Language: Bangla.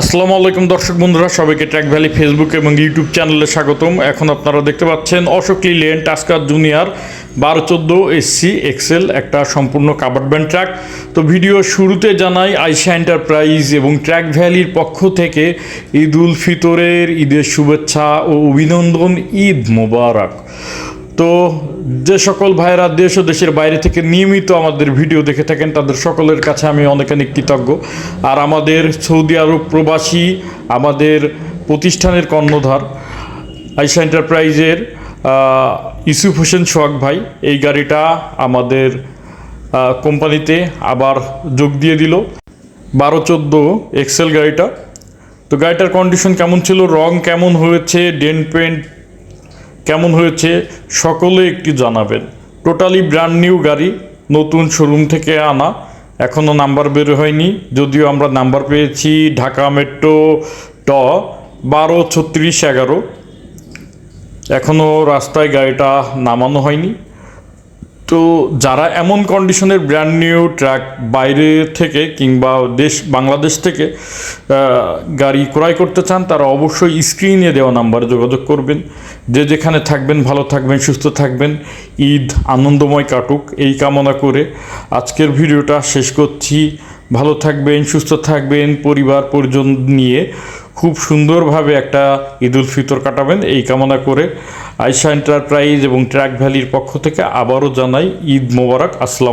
আসসালামু আলাইকুম দর্শক বন্ধুরা, সবাইকে ট্র্যাক ভ্যালি ফেসবুক এবং ইউটিউব চ্যানেলে স্বাগতম। এখন আপনারা দেখতে পাচ্ছেন অশোক লিলেন টাস্কার জুনিয়র, বারো চোদ্দ এসসি এক্সেল একটা সম্পূর্ণ কাভার্ড ব্যান্ড ট্র্যাক তো ভিডিও শুরুতে জানাই, আইসা এন্টারপ্রাইজ এবং ট্র্যাক ভ্যালির পক্ষ থেকে ঈদ উল ফিতরের ঈদের শুভেচ্ছা ও অভিনন্দন, ঈদ মোবারক। তো যে সকল ভাইরা দেশ ও দেশের বাইরে থেকে নিয়মিত আমাদের ভিডিও দেখে থাকেন তাদের সকলের কাছে আমি অনেক অনেক কৃতজ্ঞ। আর আমাদের সৌদি আরব প্রবাসী আমাদের প্রতিষ্ঠানের কর্ণধার আইসা এন্টারপ্রাইজের আহ, ইউসুফ হোসেন সোহাগ ভাই এই গাড়িটা আমাদের কোম্পানিতে আবার যোগ দিয়ে দিল। বারো চোদ্দ এক্সেল গাড়িটা। তো গাড়িটার কন্ডিশন কেমন ছিল? রং কেমন হয়েছে? ডেন্ট পেন্ট কেমন হয়েছে, সকলে একটি জানাবেন। টোটালি ব্র্যান্ড নিউ গাড়ি, নতুন শোরুম থেকে আনা। এখনও নাম্বার বের হয়নি, যদিও আমরা নাম্বার পেয়েছি ঢাকা মেট্রো ট বারো ছত্রিশ এগারো। এখনও রাস্তায় গাড়িটা নামানো হয়নি। তো যারা এমন কন্ডিশনের ব্র্যান্ড নিউ ট্র্যাক বাইরে থেকে কিংবা দেশ, বাংলাদেশ থেকে গাড়ি ক্রয় করতে চান, তারা অবশ্যই স্ক্রিনে দেওয়া নাম্বারে যোগাযোগ করবেন। যে যেখানে থাকবেন, ভালো থাকবেন, সুস্থ থাকবেন, ঈদ আনন্দময় কাটুক, এই কামনা করে আজকের ভিডিওটা শেষ করছি। ভালো থাকবেন, সুস্থ থাকবেন, পরিবার পরিজন নিয়ে খুব সুন্দরভাবে একটা ঈদ উল ফিতর কাটাবেন। এই কামনা করে আয়সা এন্টারপ্রাইজ এবং ট্র্যাক ভ্যালির পক্ষ থেকে আবারও জানাই ঈদ মোবারক। আসসালাম